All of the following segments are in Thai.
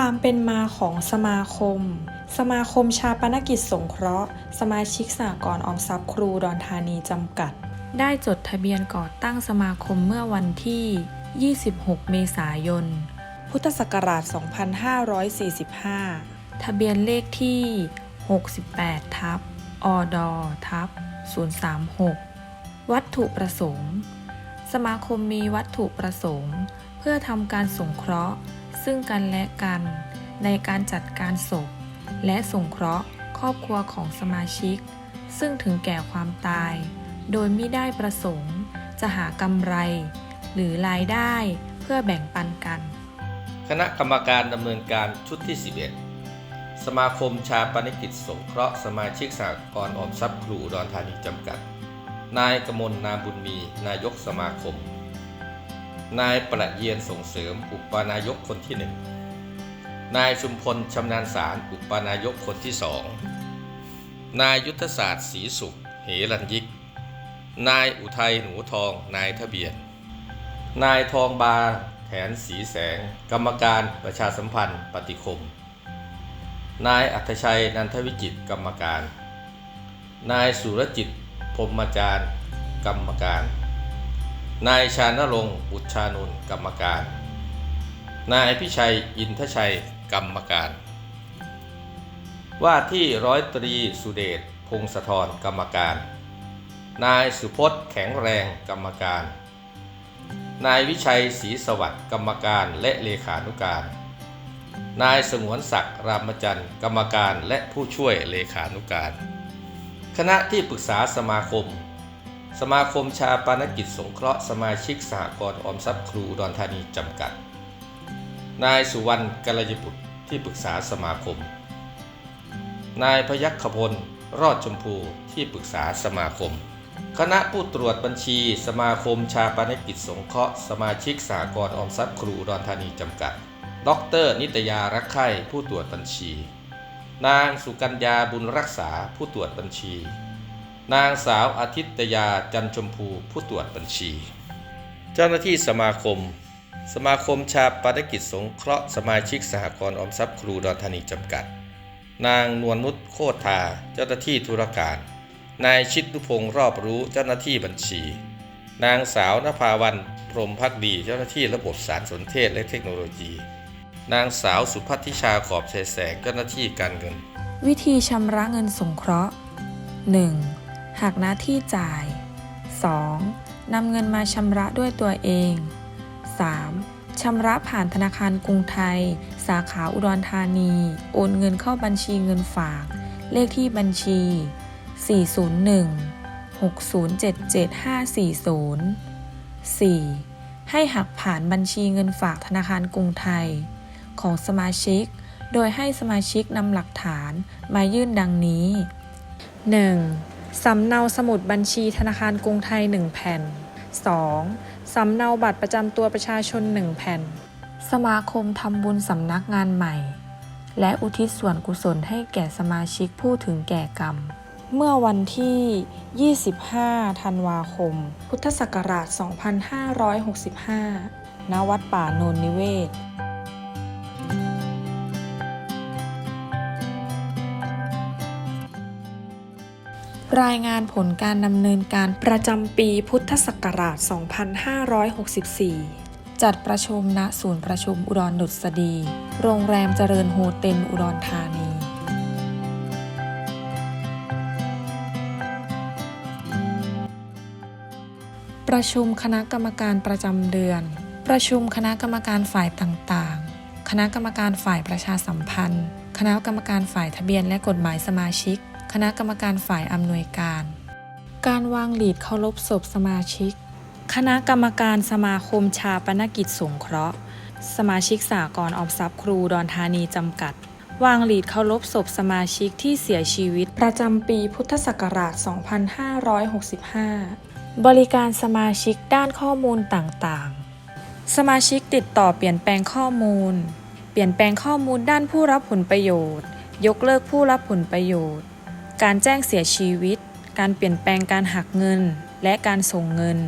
ความเป็นมาของสมาคม สมาคมชาปนกิจสงเคราะห์ สมาชิกสหกรณ์ออมทรัพย์ครูดอนธานีจำกัด ได้จดทะเบียนก่อตั้งสมาคมเมื่อวันที่ 26 เมษายน พุทธศักราช 2545 ทะเบียนเลขที่ 68 ทับอดทับ036 วัตถุประสงค์ สมาคมมีวัตถุประสงค์ เพื่อทำการสงเคราะห์ ซึ่งกันและกัน ในการจัดการศพ และสงเคราะห์ ครอบครัวของสมาชิก ซึ่งถึงแก่ความตาย โดยไม่ได้ประสงค์ จะหากำไร หรือรายได้เพื่อแบ่งปันกัน คณะกรรมการดำเนินการชุดที่ 11 สมาคมชาปนกิจสงเคราะห์สมาชิกสหกรณ์ออมทรัพย์ครูดอุดรธานีจำกัด นายกมลนามบุญมี นายกสมาคม นายประเยียนส่งเสริมอุปนายกคนที่หนึ่งนายชุมพลชำนาญสารอุปนายกคนที่สองนายยุทธศาสตร์ศรีสุข เหรัญยิก นายอุทัยหนูทอง นายทะเบียน นายทองบาแถนสีแสง กรรมการประชาสัมพันธ์ปฏิคม นายอัธชัยนันทวิจิตกรรมการ นายสุรจิตพรมจารย์ กรรมการ นายชานรงค์บุตรชานนท์กรรมการ นายพิชัยอินทชัยกรรมการ ว่าที่ร้อยตรีสุเดชพงศธรกรรมการ นายสุพจน์แข็งแรงกรรมการ นายวิชัยศรีสวัสดิ์กรรมการและเลขานุการ นายสงวนศักดิ์รามจันทร์กรรมการและผู้ช่วยเลขานุการ คณะที่ปรึกษาสมาคม สมาคมชาปนกิจสงเคราะห์สมาชิกสหกรณ์ออมทรัพย์ครูดอนธานีจำกัด นายสุวรรณกัลยบุตรที่ปรึกษาสมาคม นายพยัคฆพล รอดชมพูที่ปรึกษาสมาคม คณะผู้ตรวจบัญชี สมาคมชาปนกิจสงเคราะห์ สมาชิกสหกรณ์ออมทรัพย์ครูดอนธานีจำกัด ดร นิตยารักไข่ผู้ตรวจบัญชี นางสุกัญญาบุญรักษาผู้ตรวจบัญชี นางสาวอาทิตยาจันชมพูผู้ตรวจบัญชี เจ้าหน้าที่สมาคม สมาคมชาปนกิจสงเคราะห์สมาชิกสหกรณ์ออมทรัพย์ครูอุดอนธานีจำกัด นางนวลนุชโคตรทาเจ้าหน้าที่ธุรการ นายชิดนุพงศ์รอบรู้เจ้าหน้าที่บัญชี นางสาวนภาวันพรหมพักดีเจ้าหน้าที่ระบบสารสนเทศและเทคโนโลยี นางสาวสุพัทธิชาขอบชัยแสงเจ้าหน้าที่การเงิน วิธีชำระเงินสงเคราะห์ 1. หากหน้าที่จ่าย 2. นำเงินมาชำระด้วยตัวเอง 3. ชำระผ่านธนาคารกรุงไทย สาขาอุดรธานี โอนเงินเข้าบัญชีเงินฝาก เลขที่บัญชี 401 6077540 4. ให้หักผ่านบัญชีเงินฝากธนาคารกรุงไทย ของสมาชิก โดยให้สมาชิกนำหลักฐานมายื่นดังนี้ 1. สำเนาสมุดบัญชีธนาคารกรุงไทย 1 แผ่น 2. สำเนาบัตรประจำตัวประชาชน 1 แผ่น สมาคมทำบุญสำนักงานใหม่ และอุทิศส่วนกุศลให้แก่สมาชิกผู้ถึงแก่กรรม เมื่อวันที่ 25 ธันวาคม พุทธศักราช 2565 ณ วัดป่าโนนนิเวศ รายงานผลการดำเนินการประจำปีพุทธศักราช 2564 จัดประชุมณศูนย์ประชุมอุดรดุษฎี โรงแรมเจริญโฮเต็ลอุดรธานี ประชุมคณะกรรมการประจำเดือน ประชุมคณะกรรมการฝ่ายต่างๆ คณะกรรมการฝ่ายประชาสัมพันธ์ คณะกรรมการฝ่ายทะเบียนและกฎหมายสมาชิก คณะกรรมการฝ่ายอำนวยการ การวางหลีดเคารพศพสมาชิก คณะกรรมการสมาคมชาปนกิจสงเคราะห์ สมาชิกสากรออมทรัพย์ครูดอนธานีจำกัด วางหลีดเคารพศพสมาชิกที่เสียชีวิต ประจำปีพุทธศักราช 2565 บริการสมาชิกด้านข้อมูลต่างๆ สมาชิกติดต่อเปลี่ยนแปลงข้อมูล เปลี่ยนแปลงข้อมูลด้านผู้รับผลประโยชน์ยกเลิกผู้รับผลประโยชน์ การแจ้งเสียชีวิต การเปลี่ยนแปลงการหักเงิน และการส่งเงิน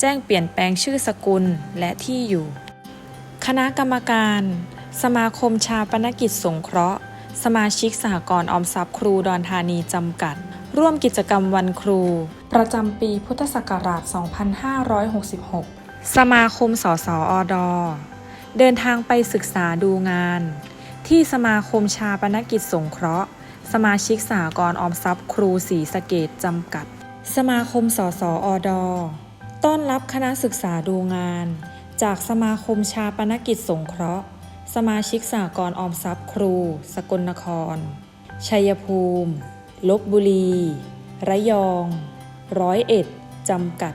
แจ้งเปลี่ยนแปลงชื่อสกุลและที่อยู่ คณะกรรมการ สมาคมชาปนกิจสงเคราะห์ สมาชิกสหกรณ์ออมทรัพย์ครูดอนธานีจำกัด ร่วมกิจกรรมวันครู ประจำปีพุทธศักราช 2566 สมาคมสสอดอเดินทางไปศึกษาดูงาน ที่สมาคมชาปนกิจสงเคราะห์ สมาชิกสหกรณ์ออมทรัพย์ ครูศรีสะเกดจำกัด สมาคมสสออดอต้อนรับคณะศึกษาดูงาน จากสมาคมชาปนกิจสงเคราะห์ สมาชิกสหกรณ์ออมทรัพย์ ครู สกลนคร ชัยภูมิ ลบบุรี ระยอง ร้อยเอ็ดจำกัด